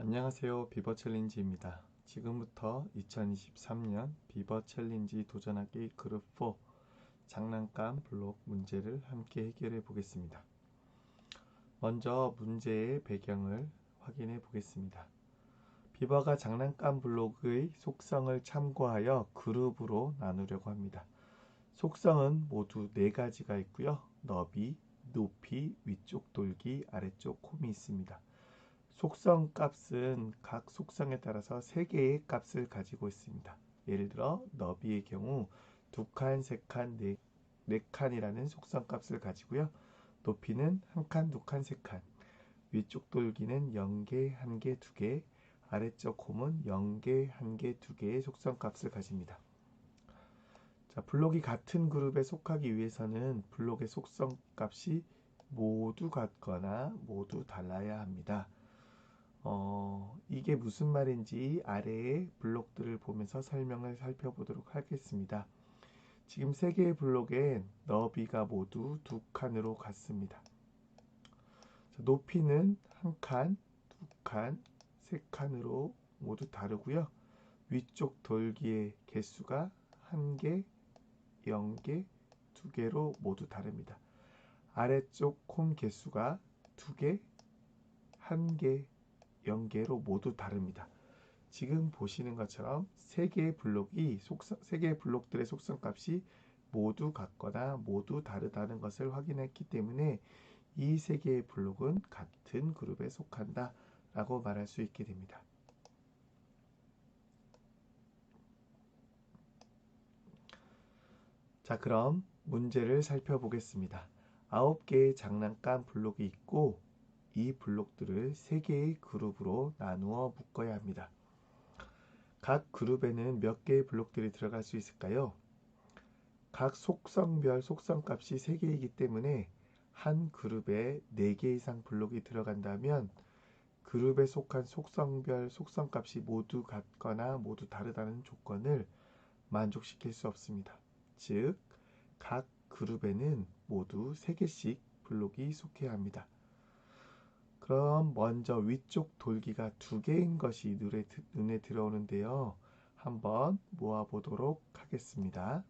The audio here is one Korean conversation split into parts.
안녕하세요. 비버 챌린지입니다. 지금부터 2023년 비버 챌린지 도전하기 그룹 4 장난감 블록 문제를 함께 해결해 보겠습니다. 먼저 문제의 배경을 확인해 보겠습니다. 비버가 장난감 블록의 속성을 참고하여 그룹으로 나누려고 합니다. 속성은 모두 네 가지가 있고요. 너비, 높이, 위쪽 돌기, 아래쪽 콤이 있습니다. 속성 값은 각 속성에 따라서 3개의 값을 가지고 있습니다. 예를 들어 너비의 경우 2칸, 3칸, 4, 4칸이라는 속성 값을 가지고요. 높이는 1칸, 2칸, 3칸 위쪽 돌기는 0개, 1개, 2개 아래쪽 홈은 0개, 1개, 2개의 속성 값을 가집니다. 자, 블록이 같은 그룹에 속하기 위해서는 블록의 속성 값이 모두 같거나 모두 달라야 합니다. 어, 이게 무슨 말인지 아래의 블록들을 보면서 설명을 살펴보도록 하겠습니다. 지금 세 개의 블록엔 너비가 모두 두 칸으로 같습니다. 자, 높이는 한 칸, 두 칸, 세 칸으로 모두 다르고요. 위쪽 돌기의 개수가 한 개, 0개, 두 개로 모두 다릅니다. 아래쪽 콤 개수가 두 개, 한 개, 0개로 모두 다릅니다. 지금 보시는 것처럼 세 개의 블록이 속성, 세 개의 블록들의 속성 값이 모두 같거나 모두 다르다는 것을 확인했기 때문에 이 세 개의 블록은 같은 그룹에 속한다 라고 말할 수 있게 됩니다. 자 그럼 문제를 살펴보겠습니다. 9개의 장난감 블록이 있고 이 블록들을 3개의 그룹으로 나누어 묶어야 합니다. 각 그룹에는 몇 개의 블록들이 들어갈 수 있을까요? 각 속성별 속성값이 3개이기 때문에 한 그룹에 4개 이상 블록이 들어간다면 그룹에 속한 속성별 속성값이 모두 같거나 모두 다르다는 조건을 만족시킬 수 없습니다. 즉, 각 그룹에는 모두 3개씩 블록이 속해야 합니다. 그럼 먼저 위쪽 돌기가 두 개인 것이 눈에, 눈에 들어오는데요. 한번 모아보도록 하겠습니다.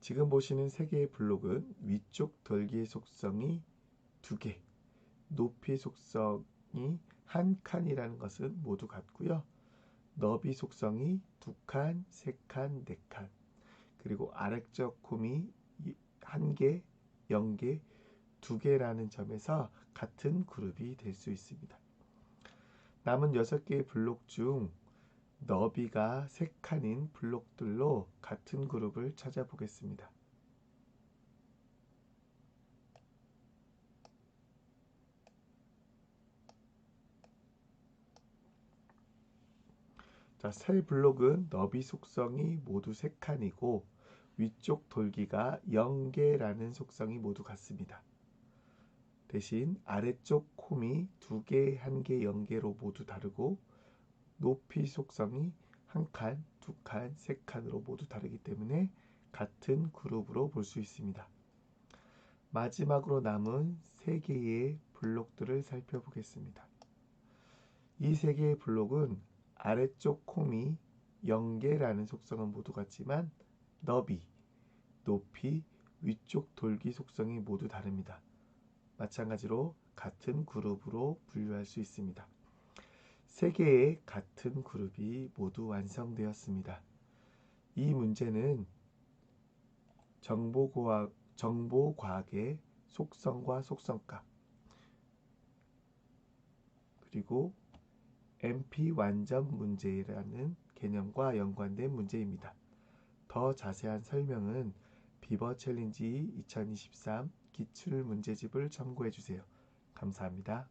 지금 보시는 세 개의 블록은 위쪽 돌기의 속성이 두 개, 높이 속성이 한 칸이라는 것은 모두 같고요. 너비 속성이 두 칸, 세 칸, 네 칸. 그리고 아래쪽 콤이 한 개, 영 개, 두 개라는 점에서 같은 그룹이 될 수 있습니다. 남은 여섯 개의 블록 중 너비가 세 칸인 블록들로 같은 그룹을 찾아보겠습니다. 자, 셀 블록은 너비 속성이 모두 3칸이고 위쪽 돌기가 0개라는 속성이 모두 같습니다. 대신 아래쪽 콤이 2개, 1개, 0개로 모두 다르고 높이 속성이 1칸, 2칸, 3칸으로 모두 다르기 때문에 같은 그룹으로 볼 수 있습니다. 마지막으로 남은 3개의 블록들을 살펴보겠습니다. 이 3개의 블록은 아래쪽 콤이 0개라는 속성은 모두 같지만 너비, 높이, 위쪽 돌기 속성이 모두 다릅니다. 마찬가지로 같은 그룹으로 분류할 수 있습니다. 세 개의 같은 그룹이 모두 완성되었습니다. 이 문제는 정보과학, 정보과학의 속성과 속성값 그리고 MP 완전 문제라는 개념과 연관된 문제입니다. 더 자세한 설명은 비버 챌린지 2023 기출 문제집을 참고해 주세요. 감사합니다.